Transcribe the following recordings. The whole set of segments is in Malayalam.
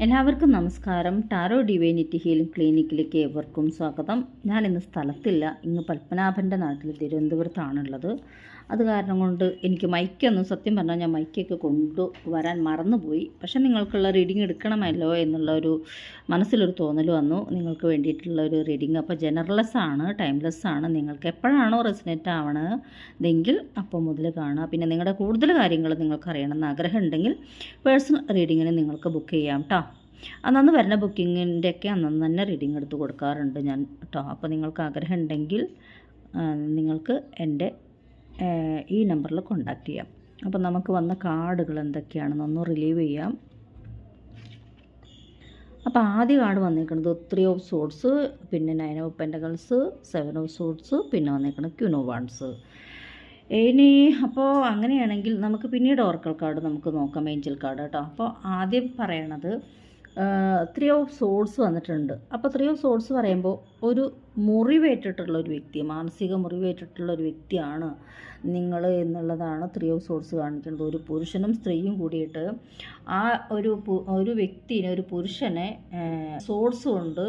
എല്ലാവർക്കും നമസ്കാരം. ടാരോ ഡിവൈനിറ്റി ഹീലിംഗ് ക്ലിനിക്കിലേക്ക് ഏവർക്കും സ്വാഗതം. ഞാൻ ഇന്ന് സ്ഥലത്തില്ല. ഇന്ന് പത്മനാഭന്റെ നാട്ടിൽ തിരുവനന്തപുരത്താണുള്ളത്. അത് കാരണം കൊണ്ട് എനിക്ക് മൈക്കൊന്നും സത്യം പറഞ്ഞാൽ ഞാൻ മൈക്കൊക്കെ കൊണ്ടുവരാൻ മറന്നുപോയി. പക്ഷേ നിങ്ങൾക്കുള്ള റീഡിങ് എടുക്കണമല്ലോ എന്നുള്ള ഒരു മനസ്സിലൊരു തോന്നൽ വന്നു. നിങ്ങൾക്ക് വേണ്ടിയിട്ടുള്ള ഒരു റീഡിങ് അപ്പോൾ ജനറലെസ് ആണ് ടൈംലെസ് ആണ്. നിങ്ങൾക്ക് എപ്പോഴാണോ റെസിനേറ്റ് ആവണതെങ്കിൽ അപ്പോൾ മുതൽ കാണുക. പിന്നെ നിങ്ങളുടെ കൂടുതൽ കാര്യങ്ങൾ നിങ്ങൾക്ക് അറിയണമെന്ന് ആഗ്രഹം ഉണ്ടെങ്കിൽ പേഴ്സണൽ റീഡിങ്ങിന് നിങ്ങൾക്ക് ബുക്ക് ചെയ്യാം കേട്ടോ അന്നന്ന് വരുന്ന ബുക്കിങ്ങിന്റെയൊക്കെ അന്നന്ന് തന്നെ റീഡിങ് എടുത്ത് കൊടുക്കാറുണ്ട് ഞാൻ കേട്ടോ അപ്പോൾ നിങ്ങൾക്ക് ആഗ്രഹം ഉണ്ടെങ്കിൽ നിങ്ങൾക്ക് എന്റെ ഈ നമ്പറിൽ കോണ്ടാക്ട് ചെയ്യാം. അപ്പോൾ നമുക്ക് വന്ന കാർഡുകൾ എന്തൊക്കെയാണെന്ന് ഒന്ന് റിലീവ് ചെയ്യാം. അപ്പോൾ ആദ്യ കാർഡ് വന്നിരിക്കുന്നത് ത്രീ ഓഫ് സോഡ്സ് പിന്നെ nine of pentacles seven of swords പിന്നെ വന്നിരിക്കുന്നത് ക്യൂനോ വാൺസ് ഇനി അപ്പോൾ അങ്ങനെയാണെങ്കിൽ നമുക്ക് പിന്നീട് ഓർക്കൽ കാർഡ് നമുക്ക് നോക്കാം ഏഞ്ചൽ കാർഡ് കേട്ടോ. അപ്പോൾ ആദ്യം പറയണത് ത്രീ ഓഫ് സോൾസ് വന്നിട്ടുണ്ട്. അപ്പോൾ ത്രീ ഓഫ് സോൾസ് പറയുമ്പോൾ ഒരു മുറിവേറ്റിട്ടുള്ള ഒരു വ്യക്തി മാനസിക മുറിവേറ്റിട്ടുള്ള ഒരു വ്യക്തിയാണ് നിങ്ങൾ എന്നുള്ളതാണ് ത്രീ ഓഫ് സോൾസ് കാണിക്കുന്നത്. ഒരു പുരുഷനും സ്ത്രീയും കൂടിയിട്ട് ആ ഒരു ഒരു വ്യക്തിനെ ഒരു പുരുഷനെ സോൾസ് കൊണ്ട്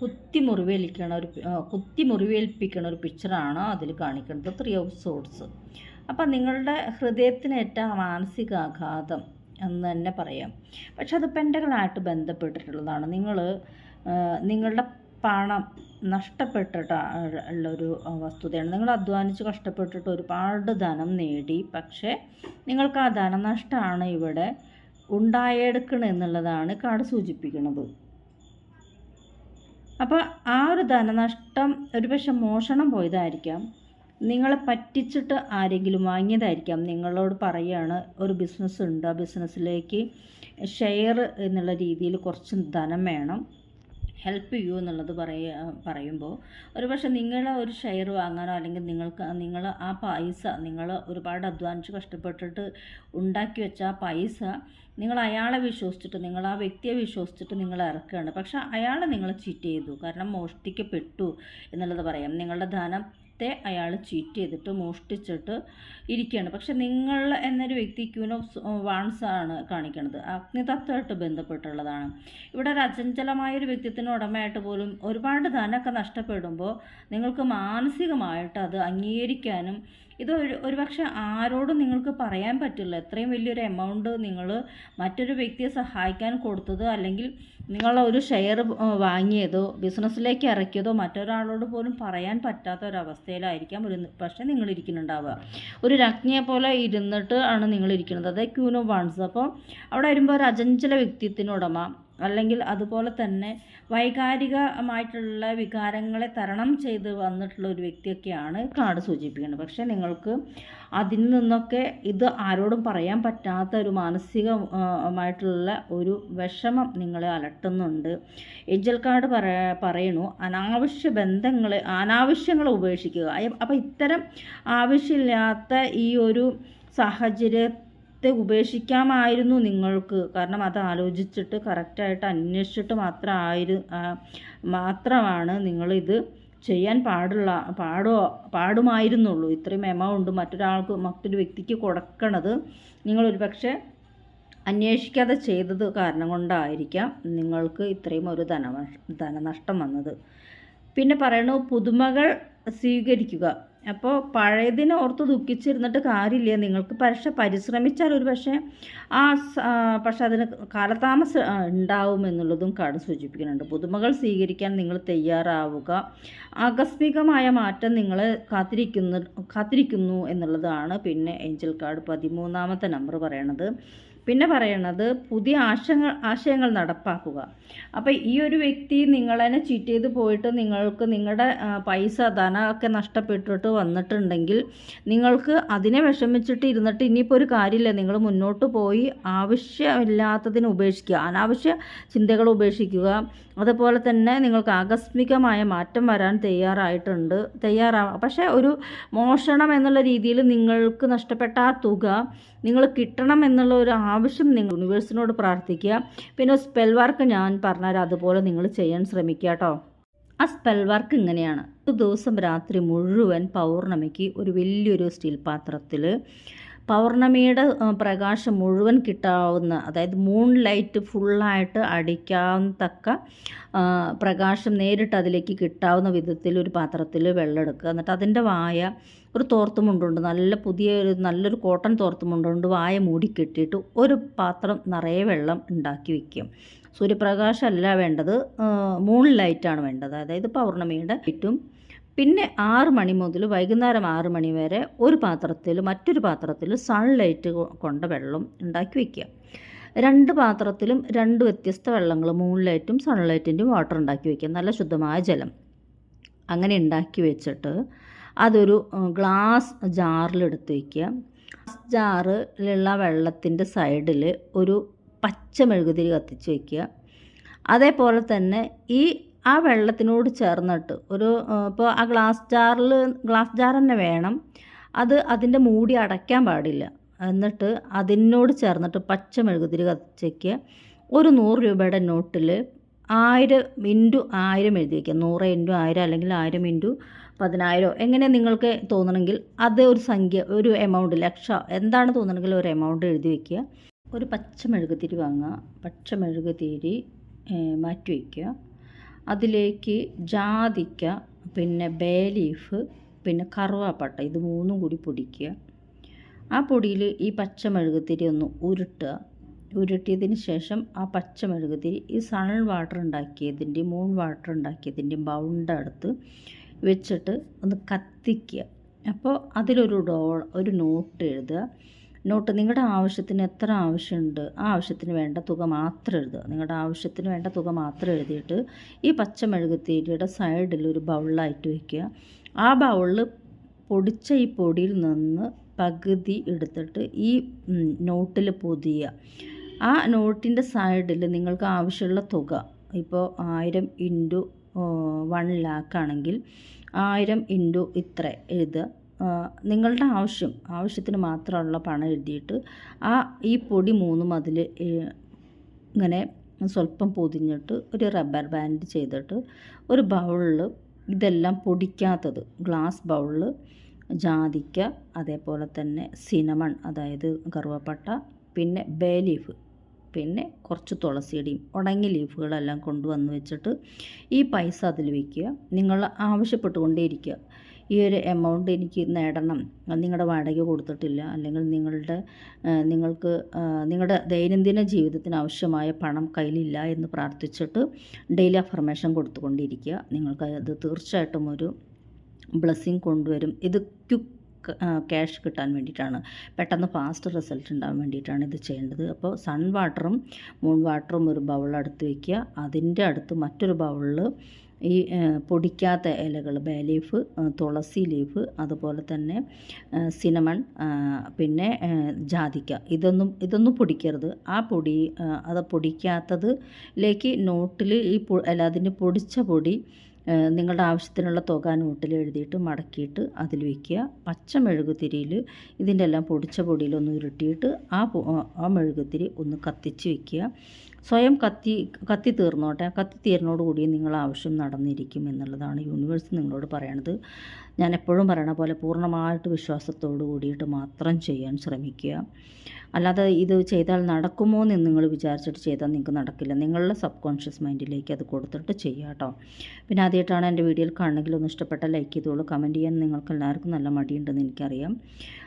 കുത്തി മുറിവേൽക്കണ ഒരു കുത്തി മുറിവേൽപ്പിക്കണ ഒരു പിക്ചറാണ് അതിൽ കാണിക്കുന്നത് ത്രീ ഓഫ് സോൾസ് അപ്പം നിങ്ങളുടെ ഹൃദയത്തിനേറ്റ മാനസികാഘാതം എന്ന് തന്നെ പറയാം. പക്ഷെ അത് പെൻഡകളായിട്ട് ബന്ധപ്പെട്ടിട്ടുള്ളതാണ്. നിങ്ങൾ നിങ്ങളുടെ പണം നഷ്ടപ്പെട്ടിട്ട് ഉള്ളൊരു വസ്തുതയാണ്. നിങ്ങൾ അധ്വാനിച്ച് കഷ്ടപ്പെട്ടിട്ട് ഒരുപാട് ധനം നേടി പക്ഷേ നിങ്ങൾക്ക് ആ ധനനഷ്ടമാണ് ഇവിടെ ഉണ്ടായെടുക്കണം എന്നുള്ളതാണ് കാർഡ് സൂചിപ്പിക്കുന്നത് അപ്പോൾ ആ ഒരു ധനനഷ്ടം ഒരുപക്ഷെ മോഷണം പോയതായിരിക്കാം. നിങ്ങളെ പറ്റിച്ചിട്ട് ആരെങ്കിലും വാങ്ങിയതായിരിക്കാം. നിങ്ങളോട് പറയുകയാണ് ഒരു ബിസിനസ് ഉണ്ട്. ആ ബിസിനസ്സിലേക്ക് ഷെയർ എന്നുള്ള രീതിയിൽ കുറച്ച് ധനം വേണം. ഹെൽപ്പ് ചെയ്യൂ എന്നുള്ളത് പറയ പറയുമ്പോൾ ഒരു നിങ്ങളെ ഒരു ഷെയർ വാങ്ങാനോ അല്ലെങ്കിൽ നിങ്ങൾക്ക് നിങ്ങൾ ആ പൈസ നിങ്ങൾ ഒരുപാട് അധ്വാനിച്ച് കഷ്ടപ്പെട്ടിട്ട് ഉണ്ടാക്കി വെച്ച ആ പൈസ നിങ്ങൾ അയാളെ വിശ്വസിച്ചിട്ട് നിങ്ങൾ ആ വ്യക്തിയെ വിശ്വസിച്ചിട്ട് നിങ്ങൾ ഇറക്കുകയാണ്. പക്ഷെ അയാളെ നിങ്ങൾ ചീറ്റ് ചെയ്തു. കാരണം മോഷ്ടിക്കപ്പെട്ടു എന്നുള്ളത് പറയാം. നിങ്ങളുടെ ധനത്തെ അയാൾ ചീറ്റ് ചെയ്തിട്ട് മോഷ്ടിച്ചിട്ട് ഇരിക്കുകയാണ് പക്ഷെ നിങ്ങൾ എന്നൊരു വ്യക്തി ക്യൂൻ ഓഫ് വാൺസ് ആണ് കാണിക്കുന്നത് അഗ്നിതത്വമായിട്ട് ബന്ധപ്പെട്ടുള്ളതാണ്. ഇവിടെ ഒരു അചഞ്ചലമായൊരു വ്യക്തിത്വത്തിന് ഉടമയായിട്ട് പോലും ഒരുപാട് ധനമൊക്കെ നഷ്ടപ്പെടുമ്പോൾ നിങ്ങൾക്ക് മാനസികമായിട്ട് അത് അംഗീകരിക്കാനും ഇത് ഒരു ഒരുപക്ഷെ ആരോടും നിങ്ങൾക്ക് പറയാൻ പറ്റില്ല. ഇത്രയും വലിയൊരു എമൗണ്ട് നിങ്ങൾ മറ്റൊരു വ്യക്തിയെ സഹായിക്കാൻ കൊടുത്തത് അല്ലെങ്കിൽ നിങ്ങൾ ഒരു ഷെയർ വാങ്ങിയതോ ബിസിനസ്സിലേക്ക് ഇറക്കിയതോ മറ്റൊരാളോട് പോലും പറയാൻ പറ്റാത്ത ഒരവസ്ഥയിലായിരിക്കാം ഒരു പക്ഷേ നിങ്ങൾ ഇരിക്കുന്നുണ്ടാവുക. ഒരു രജ്ഞയെ പോലെ ഇരുന്നിട്ട് ആണ് നിങ്ങൾ ഇരിക്കുന്നത്. അതായത് ക്യൂനോ വാൺസ്. അപ്പോൾ അവിടെ വരുമ്പോൾ ഒരു അജഞ്ചല വ്യക്തിത്വത്തിനുടമ അല്ലെങ്കിൽ അതുപോലെ തന്നെ വൈകാരികമായിട്ടുള്ള വികാരങ്ങളെ തരണം ചെയ്ത് വന്നിട്ടുള്ള ഒരു വ്യക്തിയൊക്കെയാണ് കാർഡ് സൂചിപ്പിക്കുന്നത്. പക്ഷേ നിങ്ങൾക്ക് അതിൽ നിന്നൊക്കെ ഇത് ആരോടും പറയാൻ പറ്റാത്ത ഒരു മാനസികമായിട്ടുള്ള ഒരു വിഷമം നിങ്ങളെ അലട്ടുന്നുണ്ട്. ഏഞ്ചൽ കാർഡ് പറ പറയണു അനാവശ്യ ബന്ധങ്ങൾ അനാവശ്യങ്ങൾ ഉപേക്ഷിക്കുക. അപ്പോൾ ഇത്തരം ആവശ്യമില്ലാത്ത ഈ ഒരു സാഹചര്യ ത്തെ ഉപേക്ഷിക്കാമായിരുന്നു നിങ്ങൾക്ക്. കാരണം അത് ആലോചിച്ചിട്ട് കറക്റ്റായിട്ട് അന്വേഷിച്ചിട്ട് മാത്രമായിരു മാത്രമാണ് നിങ്ങളിത് ചെയ്യാൻ പാടുള്ള പാടോ പാടുമായിരുന്നുള്ളൂ. ഇത്രയും എമൗണ്ട് മറ്റൊരാൾക്ക് മറ്റൊരു വ്യക്തിക്ക് കൊടുക്കണത് നിങ്ങളൊരു പക്ഷേ അന്വേഷിക്കാതെ ചെയ്തത് കാരണം കൊണ്ടായിരിക്കാം നിങ്ങൾക്ക് ഇത്രയും ഒരു ധന ധനനഷ്ടം വന്നത്. പിന്നെ പറയണു പുതുമകൾ സ്വീകരിക്കുക. അപ്പോൾ പഴയതിനെ ഓർത്ത് ദുഃഖിച്ചിരുന്നിട്ട് കാര്യമില്ല. നിങ്ങൾക്ക് പക്ഷെ പരിശ്രമിച്ചാൽ ഒരു പക്ഷേ ആ പക്ഷെ അതിന് കാലതാമസം ഉണ്ടാവുമെന്നുള്ളതും കാർഡ് സൂചിപ്പിക്കുന്നുണ്ട്. പുതുമകൾ സ്വീകരിക്കാൻ നിങ്ങൾ തയ്യാറാവുക. ആകസ്മികമായ മാറ്റം നിങ്ങൾ കാത്തിരിക്കുന്നു കാത്തിരിക്കുന്നു എന്നുള്ളതാണ് പിന്നെ ഏഞ്ചൽ കാർഡ് പതിമൂന്നാമത്തെ നമ്പർ പറയണത്. പിന്നെ പറയണത് പുതിയ ആശയങ്ങൾ ആശയങ്ങൾ നടപ്പാക്കുക. അപ്പോൾ ഈ ഒരു വ്യക്തി നിങ്ങളെ ചീറ്റ് ചെയ്ത് പോയിട്ട് നിങ്ങൾക്ക് നിങ്ങളുടെ പൈസ ധനമൊക്കെ നഷ്ടപ്പെട്ടിട്ട് വന്നിട്ടുണ്ടെങ്കിൽ നിങ്ങൾക്ക് അതിനെ വിഷമിച്ചിട്ട് ഇരുന്നിട്ട് ഇനിയിപ്പോൾ ഒരു കാര്യമില്ല. നിങ്ങൾ മുന്നോട്ട് പോയി ആവശ്യമില്ലാത്തതിനെ ഉപേക്ഷിക്കുക. അനാവശ്യ ചിന്തകൾ ഉപേക്ഷിക്കുക. അതുപോലെ തന്നെ നിങ്ങൾക്ക് ആകസ്മികമായ മാറ്റം വരാൻ തയ്യാറായിട്ടുണ്ട് തയ്യാറാവുക പക്ഷേ ഒരു മോഷണം എന്നുള്ള രീതിയിൽ നിങ്ങൾക്ക് നഷ്ടപ്പെട്ട ആ തുക നിങ്ങൾ കിട്ടണം എന്നുള്ള ഒരു ആവശ്യം നിങ്ങൾ യൂണിവേഴ്സിനോട് പ്രാർത്ഥിക്കുക. പിന്നെ സ്പെൽ വർക്ക് ഞാൻ പറഞ്ഞുതരാം. അതുപോലെ നിങ്ങൾ ചെയ്യാൻ ശ്രമിക്കുക കേട്ടോ. ആ സ്പെൽ വർക്ക് ഇങ്ങനെയാണ്. ഒരു ദിവസം രാത്രി മുഴുവൻ പൗർണമിക്ക് ഒരു വലിയൊരു സ്റ്റീൽ പാത്രത്തിൽ പൗർണമിയുടെ പ്രകാശം മുഴുവൻ കിട്ടാവുന്ന അതായത് മൂൺ ലൈറ്റ് ഫുള്ളായിട്ട് അടിക്കാൻ തക്ക പ്രകാശം നേരിട്ട് അതിലേക്ക് കിട്ടാവുന്ന വിധത്തിൽ ഒരു പാത്രത്തിൽ വെള്ളം എടുക്കുക. എന്നിട്ട് അതിന്റെ വായ ഒരു തോർത്തുമുണ്ടുണ്ട് നല്ല പുതിയ ഒരു നല്ലൊരു കോട്ടൺ തോർത്തുമുണ്ടുണ്ട് വായ മൂടി കെട്ടിയിട്ട് ഒരു പാത്രം നിറയെ വെള്ളം ഉണ്ടാക്കി വയ്ക്കും സൂര്യപ്രകാശമല്ല വേണ്ടത് മൂൺ ലൈറ്റാണ് വേണ്ടത്. അതായത് പൗർണമിയുടെ ലൈറ്റും പിന്നെ ആറ് മണി മുതൽ വൈകുന്നേരം ആറ് മണി വരെ ഒരു പാത്രത്തിൽ മറ്റൊരു പാത്രത്തിൽ സൺലൈറ്റ് കൊണ്ട വെള്ളം ഉണ്ടാക്കി വയ്ക്കുക രണ്ട് പാത്രത്തിലും രണ്ട് വ്യത്യസ്ത വെള്ളങ്ങൾ മൂൺലൈറ്റും സൺലൈറ്റിന്റെയും വാട്ടർ ഉണ്ടാക്കി വയ്ക്കുക നല്ല ശുദ്ധമായ ജലം. അങ്ങനെ ഉണ്ടാക്കി വെച്ചിട്ട് അതൊരു ഗ്ലാസ് ജാറിലെടുത്ത് വയ്ക്കുക ഗ്ലാസ് ജാറിലുള്ള വെള്ളത്തിന്റെ സൈഡിൽ ഒരു പച്ച മെഴുകുതിരി കത്തിച്ച് വയ്ക്കുക അതേപോലെ തന്നെ ഈ ആ വെള്ളത്തിനോട് ചേർന്നിട്ട് ഒരു ഇപ്പോൾ ആ ഗ്ലാസ് ജാറിൽ ഗ്ലാസ് ജാർ തന്നെ വേണം. അത് അതിന്റെ മൂടി അടയ്ക്കാൻ പാടില്ല. എന്നിട്ട് അതിനോട് ചേർന്നിട്ട് പച്ച മെഴുകുതിരി കത്തിച്ചേക്ക് ഒരു നൂറ് രൂപയുടെ നോട്ടിൽ ആയിരം ഇന്റു ആയിരം എഴുതി വയ്ക്കുക. നൂറ് ഇന്റു ആയിരം അല്ലെങ്കിൽ ആയിരം ഇന്റു പതിനായിരം എങ്ങനെ നിങ്ങൾക്ക് തോന്നണമെങ്കിൽ അത് ഒരു സംഖ്യ ഒരു എമൗണ്ട് ലക്ഷം എന്താണ് തോന്നണമെങ്കിൽ ഒരു എമൗണ്ട് എഴുതി വയ്ക്കുക. ഒരു പച്ച മെഴുകുതിരി വാങ്ങുക. പച്ച മെഴുകുതിരി മാറ്റി വയ്ക്കുക. അതിലേക്ക് ജാതിക്ക പിന്നെ ബേ ലീഫ് പിന്നെ കറുവാപ്പട്ട ഇത് മൂന്നും കൂടി പൊടിക്കുക. ആ പൊടിയിൽ ഈ പച്ച തിരി ഒന്ന് ഉരുട്ടുക. ഉരുട്ടിയതിന് ശേഷം ആ പച്ച തിരി ഈ സൺ വാട്ടർ ഉണ്ടാക്കിയതിന്റെ മൂൺ വാട്ടർ ഉണ്ടാക്കിയതിന്റെ ബൗണ്ട് അടുത്ത് വെച്ചിട്ട് ഒന്ന് കത്തിക്കുക. അപ്പോൾ അതിലൊരു ഡോ ഒരു നോട്ട് എഴുതുക. നോട്ട് നിങ്ങളുടെ ആവശ്യത്തിന് എത്ര ആവശ്യമുണ്ട് ആ ആവശ്യത്തിന് വേണ്ട തുക മാത്രം എഴുതുക. നിങ്ങളുടെ ആവശ്യത്തിന് വേണ്ട തുക മാത്രം എഴുതിയിട്ട് ഈ പച്ച മെഴുകുതിരിയുടെ സൈഡിൽ ഒരു ബൗളിലായിട്ട് വയ്ക്കുക ആ ബൗളിൽ പൊടിച്ച ഈ പൊടിയിൽ നിന്ന് പകുതി എടുത്തിട്ട് ഈ നോട്ടിൽ പൊതിയുക. ആ നോട്ടിന്റെ സൈഡിൽ നിങ്ങൾക്ക് ആവശ്യമുള്ള തുക ഇപ്പോൾ ആയിരം ഇന്റു വൺ ലാക്ക് ആണെങ്കിൽ ആയിരം ഇന്റു ഇത്ര എഴുതുക. നിങ്ങളുടെ ആവശ്യം ആവശ്യത്തിന് മാത്രമുള്ള പണം എഴുതിയിട്ട് ആ ഈ പൊടി മൂന്നും അതിൽ ഇങ്ങനെ സ്വല്പം പൊതിഞ്ഞിട്ട് ഒരു റബ്ബർ ബാൻഡ് ചെയ്തിട്ട് ഒരു ബൗളിൽ ഇതെല്ലാം പൊടിക്കാത്തത് ഗ്ലാസ് ബൗളിൽ ജാതിക്ക അതേപോലെ തന്നെ സിനമൺ അതായത് കറുവപ്പട്ട പിന്നെ ബേ ലീഫ് പിന്നെ കുറച്ച് തുളസിയുടെയും ഉണങ്ങിയ ലീഫുകളെല്ലാം കൊണ്ടുവന്ന് വെച്ചിട്ട് ഈ പൈസ അതിൽ വയ്ക്കുക നിങ്ങൾ ആവശ്യപ്പെട്ടുകൊണ്ടേയിരിക്കുക. ഈ ഒരു എമൗണ്ട് എനിക്ക് നേടണം. നിങ്ങളുടെ വാടക കൊടുത്തിട്ടില്ല. അല്ലെങ്കിൽ നിങ്ങളുടെ നിങ്ങൾക്ക് നിങ്ങളുടെ ദൈനംദിന ജീവിതത്തിന് ആവശ്യമായ പണം കയ്യിലില്ല എന്ന് പ്രാർത്ഥിച്ചിട്ട് ഡെയിലി അഫർമേഷൻ കൊടുത്തുകൊണ്ടിരിക്കുക. നിങ്ങൾക്ക് അത് തീർച്ചയായിട്ടും ഒരു ബ്ലെസ്സിങ് കൊണ്ടുവരും. ഇത് ക്യാഷ് കിട്ടാൻ വേണ്ടിയിട്ടാണ്. പെട്ടെന്ന് ഫാസ്റ്റ് റിസൾട്ട് ഉണ്ടാകാൻ വേണ്ടിയിട്ടാണ് ഇത് ചെയ്യേണ്ടത്. അപ്പോൾ സൺ വാട്ടറും മൂൺ വാട്ടറും ഒരു ബൗൾ അടുത്ത് വയ്ക്കുക അതിന്റെ അടുത്ത് മറ്റൊരു ബൗളിൽ ഈ പൊടിക്കാത്ത ഇലകൾ ബേ ലീഫ് തുളസി ലീഫ് അതുപോലെ തന്നെ സിനമൺ പിന്നെ ജാതിക്ക. ഇതൊന്നും ഇതൊന്നും പൊടിക്കരുത്. ആ പൊടി അത് പൊടിക്കാത്തതിലേക്ക് നോട്ടിൽ ഈ അല്ല അതിന്റെ പൊടിച്ച പൊടി നിങ്ങളുടെ ആവശ്യത്തിനുള്ള തുക നോട്ടിൽ എഴുതിയിട്ട് മടക്കിയിട്ട് അതിൽ വയ്ക്കുക പച്ച മെഴുകുതിരിയിൽ ഇതിന്റെ എല്ലാം പൊടിച്ച പൊടിയിലൊന്ന് ഉരുട്ടിയിട്ട് ആ ആ മെഴുകുതിരി ഒന്ന് കത്തിച്ച് വയ്ക്കുക സ്വയം കത്തി കത്തി തീർന്നോട്ടെ. കത്തി തീർന്നോടുകൂടി നിങ്ങൾ ആവശ്യം നടന്നിരിക്കും എന്നുള്ളതാണ് യൂണിവേഴ്സ് നിങ്ങളോട് പറയണത്. ഞാൻ എപ്പോഴും പറയണ പോലെ പൂർണമായിട്ട് വിശ്വാസത്തോടു കൂടിയിട്ട് മാത്രം ചെയ്യാൻ ശ്രമിക്കുക. അല്ലാതെ ഇത് ചെയ്താൽ നടക്കുമോ എന്ന് നിങ്ങൾ വിചാരിച്ചിട്ട് ചെയ്താൽ നിങ്ങൾക്ക് നടക്കില്ല. നിങ്ങളുടെ സബ് കോൺഷ്യസ് മൈൻഡിലേക്ക് അത് കൊടുത്തിട്ട് ചെയ്യുക കേട്ടോ. പിന്നെ ആദ്യമായിട്ടാണ് എന്റെ വീഡിയോയിൽ കാണണമെങ്കിൽ ഒന്ന് ഇഷ്ടപ്പെട്ട ലൈക്ക് ചെയ്തോളൂ. കമന്റ് ചെയ്യാൻ നിങ്ങൾക്ക് എല്ലാവർക്കും നല്ല മടിയുണ്ടെന്ന് എനിക്കറിയാം.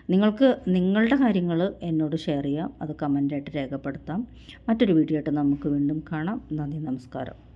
നിങ്ങൾക്ക് നിങ്ങളുടെ കാര്യങ്ങൾ എന്നോട് ഷെയർ ചെയ്യാം അത് കമന്റായിട്ട് രേഖപ്പെടുത്താം. മറ്റൊരു വീഡിയോ ആയിട്ട് നമുക്ക് വീണ്ടും കാണാം. നന്ദി നമസ്കാരം.